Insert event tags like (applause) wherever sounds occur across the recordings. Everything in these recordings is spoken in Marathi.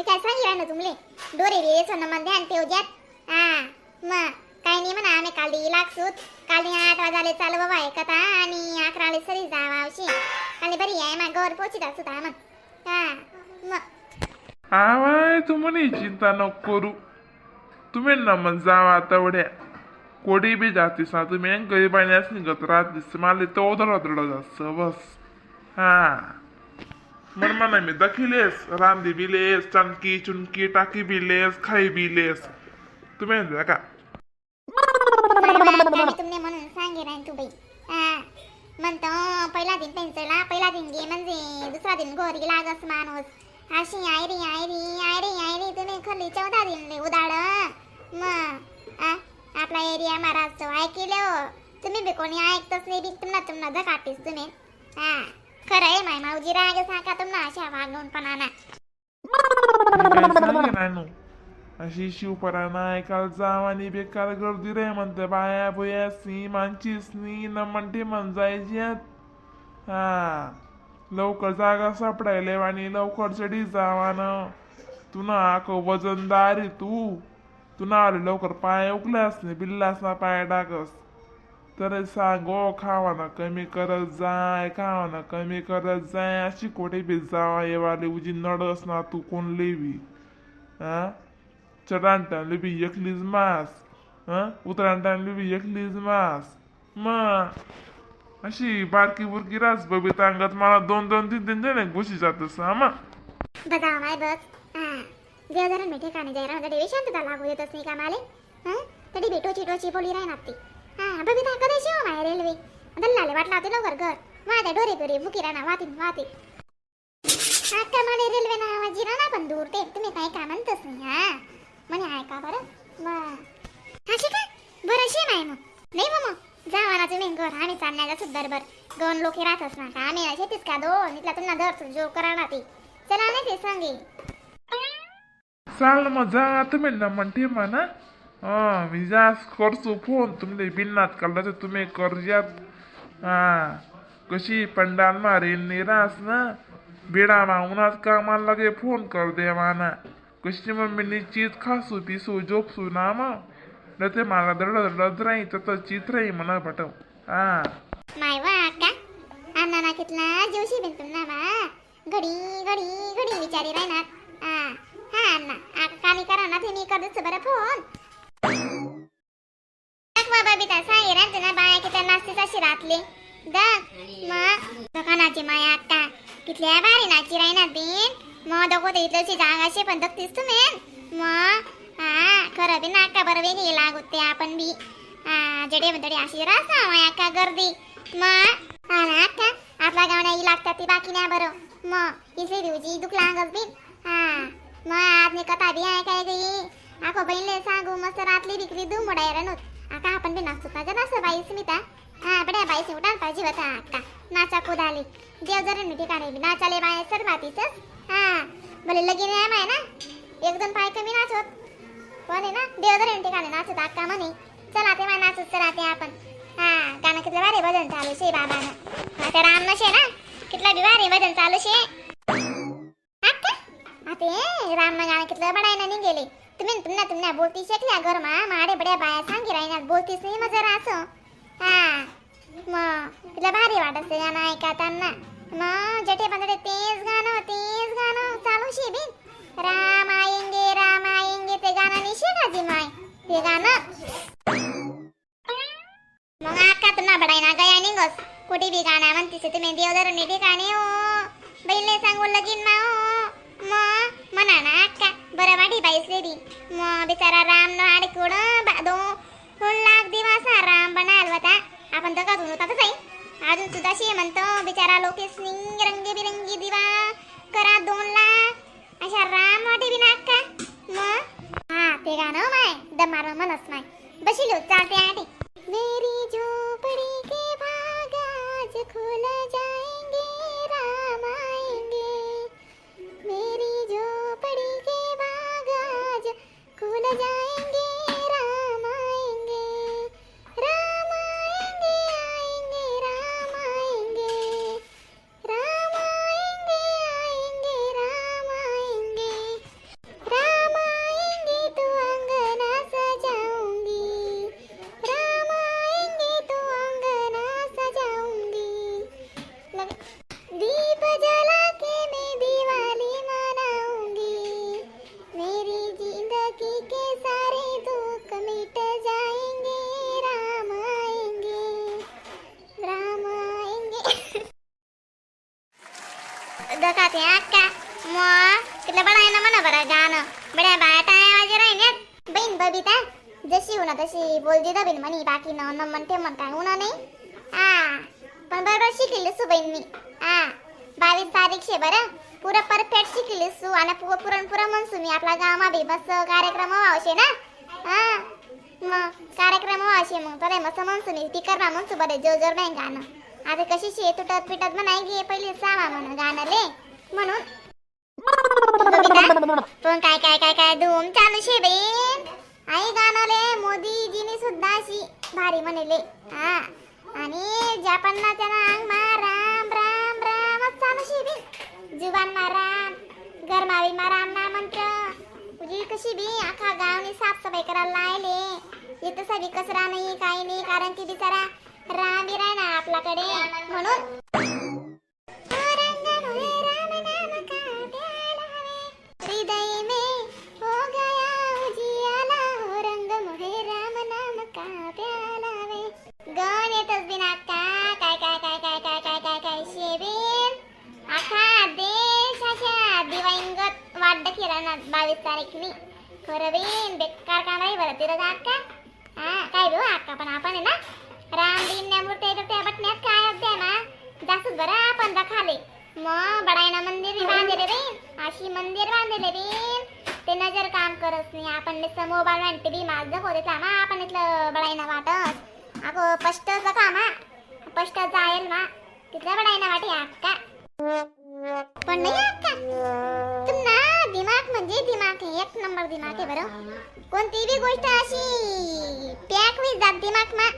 मी काय सांगितलं ना तुमले डोरे रे सोनं मन ध्यान ठेवज्यात. हा मग काय नाही म्हणा आम्ही काल लाग काली काल आठ वाजाले चाल बाबा ऐकता आणि अकराले सरी जावा अवशी काल बरी आहे मग गवर पोची सुत मग हा मग आवाय तुम्ही चिंता नको करू. तुम्ही ना मग जावा तेवढ्या. कोडी बी जातीस ना तुम्ही गरिबाण्यास निघत राहतीस मला तो उधळ उधळ जास्त बस. हा. मन म्हणा मी दखिलेस रांदी बिलेस चणकी चुनकी टाकी बिलेस खाई बिलेस. तुम्ही म्हणता का? तुमने म्हणून सांगे राहीन तू बाई. म्हणतो पहिला दिन पेन्सिला पहिला दिन घे म्हणजे दुसरा दिन घोरी लागस माणूस. अशी आयरी आयरी आयरी आयरी तुम्ही खल्ली चौदा दिन ले उदाड. मग आपला एरिया महाराजचं ऐकिले. हो तुम्ही बी कोणी ऐकतच नाही बी तुम्हाला तुम्हाला धकाटीस तुम्ही. हा खरंय माय माऊजी राग साका तुम्हाला अशा वागून पण आणा अशी शिवपराना ऐकाल जाव आणि बेकार गर्दी रे म्हणते. बाया भुया सी मांचीस नी न म्हणते म्हण जायची हा. लवकर जागा सापडायले आणि लवकर चढी जावान. तुना तू ना आक तू. तू ना आले लवकर पाय उकल्यास नाही बिल्लास ना पाय टाकस तर सांगो खावा ना कमी करत जाय खावा ना कमी करत जाय अशी कोठे बी जावा येवाले उजी नडस ना तू कोण लेवी हा चढाण बी एकलीच मास हा उतराण बी एकलीच मास मग अशी बारकी बुरकी रास बबी अंगात मला दोन दोन तीन तीन जण घुशी जातस हा मग बघा माय बघ हा देवधरण मी. ठिकाणी जायला म्हणजे देवी शांतता लागू येतच नाही का माले हा तडी बी टोची टोची बोली राहणार ती हा बबिता कधी शिव माय रेल्वे दल्लाले वाटला होते लवकर घर. माझ्या डोरे डोरे बुकी राहणार वातीन वाती. अक्का माले रेल्वे ना आवाजी ना पण दूर ते तुम्ही काय का म्हणतस नाही हा? म्हणे ऐका बरं? बर अशी का? बरं अशी नाही मग. नाही मग. जावा ना तुम्ही घर आम्ही चालण्याचा सुद्धा बर दोन लोक राहतच ना का आम्ही शेतीच का दोन? इथला तुला धर जो करा ना ते चला नाही ते सांगे. चाल मग जा. तुम्ही ना म्हणते म्हणा हां मी जास्त करतो फोन तुमले बिन्नात काढला तर तुम्ही करजात हां. कशी पंडाल मारेल निरास ना. बेडा मागूनच कामाला लगे फोन कर दे माना. कशी मम्मीनी चीज खासू पिसू झोपसू ना मग न ते मला दडड दड राही तर चित्र राही म्हणा पटव. हां. माय का? अण्णा ना कितला जोशी बिन तुमना मा घडी घडी घडी विचारी राहणार हा. हा अण्णा. आ, काली करा ना ते मी करतेच बरं फोन. बाबा बिता साई राहते ना बाया किती नाचतेच अशी रातली दा मग दुकानाची माया आत्ता. कितल्या बारी नाची राहणार बीन. मग दगो ते इथलची जागाशी पण दगतीस मेन. मग हा खरं बी नाका बरं वेगळी लागते आपण बी. हा जडे बदडे अशी रासा माया अक्का गर्दी. मग हा ना अक्का आपला गावना ही लागतात ती बाकी नाही बरं. मग इसे दिवजी दुख लागत बी हा मग आज कथा बी आहे काय गई आखो बहिणले सांगू मस्त रातली विक्री दू मोडाय रनोत आका आपण बी नाचू का? नाच बाई स्मिता हा बड्या बाई से उठान पाहिजे होता. अक्का नाचा कुदाली देव जरा मी ठिकाणी बी नाचाले बाय सर मातीच हा भले लगीन आहे माय ना. एक दोन पाय कमी नाचत पण आहे ना? देव जरा ठिकाणी नाचत अक्का म्हणे. चला ते माय नाचत चला ते आपण. हा गाणं कितलं भारी भजन चालू शे बाबानं. आता राम नशे ना? कितला बी वारे भजन चालू शे. आता राम ना गाणं कितलं बडायना निघेले. तुम्ही तुमना तुमना बोलती शेकल्या घर मा माडे बड्या बाया सांगी राहिनात बोलतीस नाही मग जरा असं. हा. मग तिला भारी वाटत ते गाणं ऐकताना. मग जटे पंधरे तेच गाणं तेच गाणं. चालू शे बिन राम आएंगे राम आएंगे ते गाणं निशे का जी माय. ते गाणं. मग आका तुला बडायना गया निघस. कुठे बी गाणं म्हणतीस तुम्ही देवधरून ठिकाणी हो. बैले सांगू लगीन मा हो मग म्हणा ना आका बरं वाटी बाईस लेडी. मग बिचारा राम न आडकुड बादो. दोन लाख दिवस राम बनाल होता. आपण तर कधून होता तसाही. अजून सुद्धा शे म्हणतो बिचारा लोकेश निंग रंगीबिरंगी दिवा करा दोन लाख. अशा राम वाटे बी ना अक्का. मग हा ते गाणं माय दमार म्हणस माय. बशिलो चालते आटे. मेरी झोपड़ी के भाग आज खुल जाएंगे बबिता जशी होना तशी बोलती दा बहीण म्हणी बाकी न न म्हणते म्हण काय होणार नाही. आ पण बरोबर शिकली सु बहीण मी आ बावीस तारीख शे बरं. पुरं परफेक्ट शिकली सु आणि पु पुरण पुरं म्हणसू मी. आपला गावमा बी मस्त कार्यक्रम व्हावशे ना. हा मग कार्यक्रम व्हावशे मग. तर मस्त म्हणसू मी. स्पीकर ना म्हणसू बरे जोर जोर नाही गाणं. आता कशी शे तुटत पिटत म्हणाय गे पहिले सावा म्हणून गाणं ले. म्हणून. (laughs) पण काय काय काय काय धूम चालू शे बेन आई गाणले मोदीजीने सुद्धा अशी भारी म्हणले. हा. आणि जपानला त्यांना अंग मा राम राम राम चालू बी जुबान मा राम गरमावी मा राम ना मंत्र. तुझी कशी बी अख्खा गावनी साफसफाई करायला लायले. इथं सगळी कचरा नाही काही नाही कारण की बिचारा राम बी राय ना आपल्याकडे. म्हणून ಕಿರಾಣ ಬಾವೀಸ್ ತಾರೀಖಿನಿ కొరవేం బెక్కార్ కామరై వరతిర దాక్క ఆ కైదు అక్క పన పనేనా రామ్ దీన్ నెమూర్తే ఇదతే బట్నే काय अध्यामा जासूस बरा आपण खाले मग बडायना मंदिर बांधले रे अशी मंदिर बांधले रे ते नजर काम करत नाही आपण नुसतं मोबाईल आणते बी माझं होते थांबा आपण इथलं बडायना वाटत अगो पष्टचं कामा पष्ट जायल मा तिथलं बडायना वाटे अक्का पण नाही दिमाग आहे बरं कोणती बी गोष्ट अशी पॅक वी जात दिमाग मा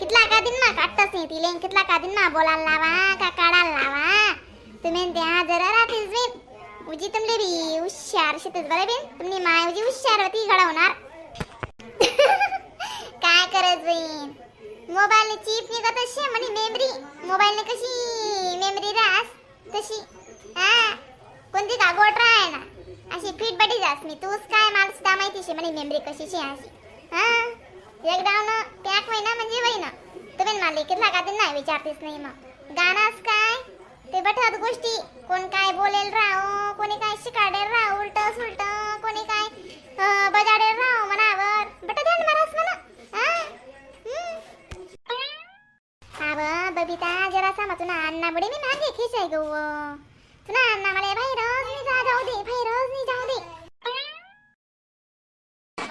कितला का दिन मा काटतच नाही तिले कितला का दिन मा बोलायला लावा का काढायला लावा. तुम्ही त्या जरा राहतेच बीन उजी तुमले बी हुशार शेतच बरं बीन तुम्ही माय उजी हुशार होती घडवणार (laughs) काय करत बीन मोबाईल चिप निघत असे म्हणे मेमरी मोबाईल कशी मेमरी रास? तशी. हा? कोणती का गोट आहे ना? अशी फिट बडी जास मी. तूच काय मला सुद्धा माहिती शे म्हणे मेमरी कशी शे अशी हा? एकदा न पॅक होईना म्हणजे होईना. तुम्ही मला कितला का ते नाही विचारतेच नाही मग. गाणंच काय? ते बठत गोष्टी. कोण काय बोलेल राहो कोणी काय शिकाडेल राहो उलट सुलट. कोणी काय बजाडेल राहो मनावर बट ध्यान मारास म्हणा. हा? हम्म. बबिता जरासा मग तुला अण्णा बुडे मी मागे खेचाय गो तुला अन्ना मला भाई मी जा जाऊ दे भाई रोज मी जाऊ दे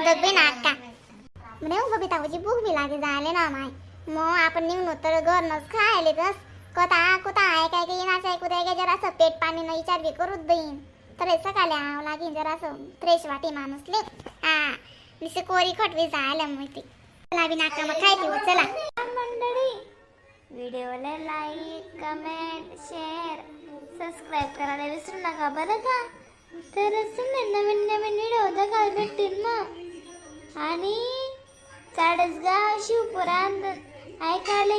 दबे ना अक्का म्हणे भूक बी लागे जायले ना माय. मग आपण निघून तर घरनच खायले तस कथा कुता आहे काय काही नाच ऐकू काय जरा असं पेट पाणी न विचार बी करूच देईन. तर सकाळी आव लागेन जरा असं फ्रेश वाटी माणूसले हा निसे कोरी खटवी जायला माहिती चला बी नाका मग काय चला. मंडळी व्हिडिओला लाईक कमेंट शेअर सबस्क्राईब करायला विसरू नका बरं का? तरच तुम्ही नवीन नवीन व्हिडिओ बघायला भेटतील मग. आणि चाडसगाव शिवपुरांद ऐकायला